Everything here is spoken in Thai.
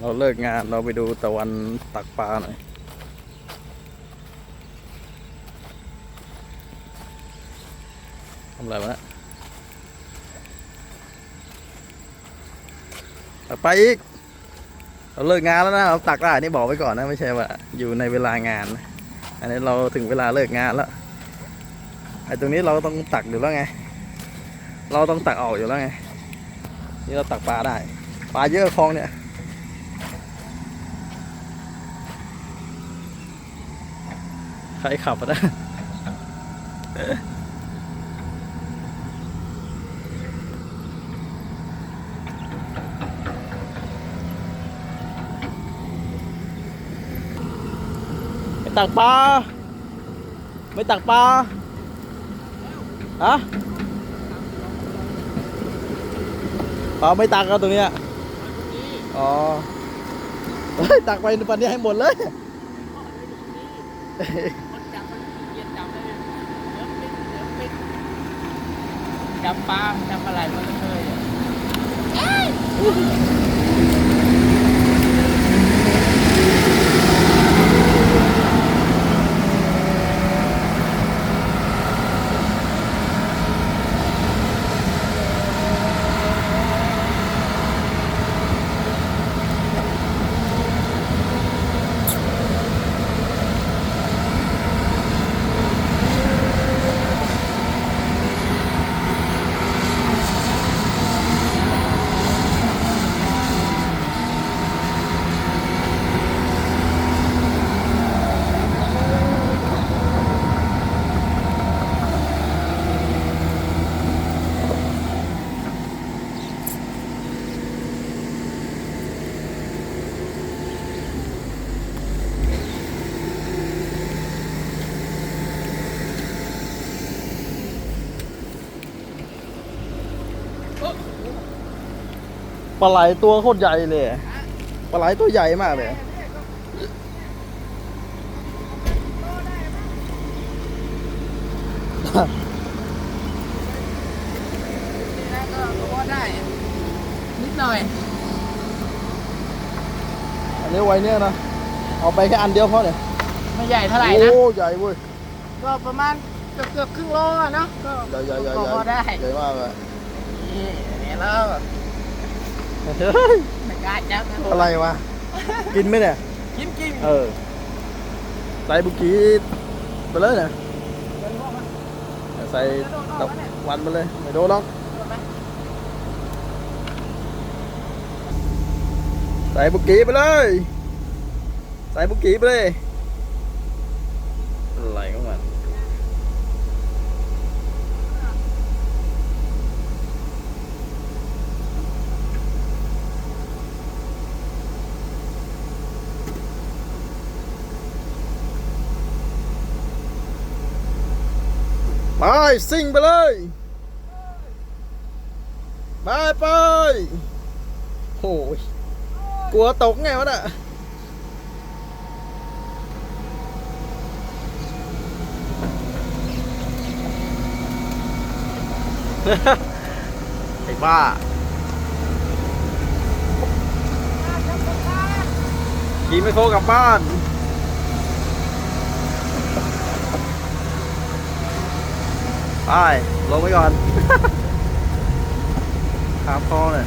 เราเลิกงานเราไปดูตะวันตักปลาหน่อย ทำอะไรวะตักไปอีก เราเลิกงานแล้วนะเราตักได้นี่บอกไว้ก่อนนะไม่ใช่ว่าอยู่ในเวลางาน อันนี้เราถึงเวลาเลิกงานแล้ว ไอ้ตรงนี้เราต้องตักอยู่แล้วไง เราต้องตักออกอยู่แล้วไง นี่เราตักปลาได้ ปลาเยอะคลองเนี่ย ใครขับนะไม่ตักปลาไม่ตักปลาฮะปลาไม่ตักกันตรงนี้ยอ๋อเฮ้ยตักไปปันนี้ให้หมดเลย จับปลาจับอะไรมันไม่เคย ปลาไหลตัวโคตรใหญ่เลยปลาไหลตัวใหญ่มากเลยน่าก็พอได้นิดหน่อย อันนี้ไว้เนี่ยนะ เอาไปแค่อันเดียวพอเนี่ยไม่ใหญ่เท่าไหร่นะ โอ้ ใหญ่เว้ย ก็ประมาณเกือบเกือบๆครึ่งโลอะเนาะ ก็ใหญ่ใหญ่ใหญ่ก็ใหญ่พอได้ ใหญ่มากเลยนี่เนี่ยแล้วเฮ้ย ไม่กล้าจับนะอะไรวะ กินไหมเนี่ย กินกินเออใส่บุกี้ไปเลยเนี่ยใส่ตะวันมาเลยไม่โดนหรอกใส่บุกี้ไปเลย ใส่บุกี้ไปเลยอะไรข ไปซิ่งไปเลยไปไปโอ้ยกลัวตกไงวะน่ะไอ้บ้าขี่ไม่โคกลับบ้าน ไปลงไปก่อนถามคอเนี่ย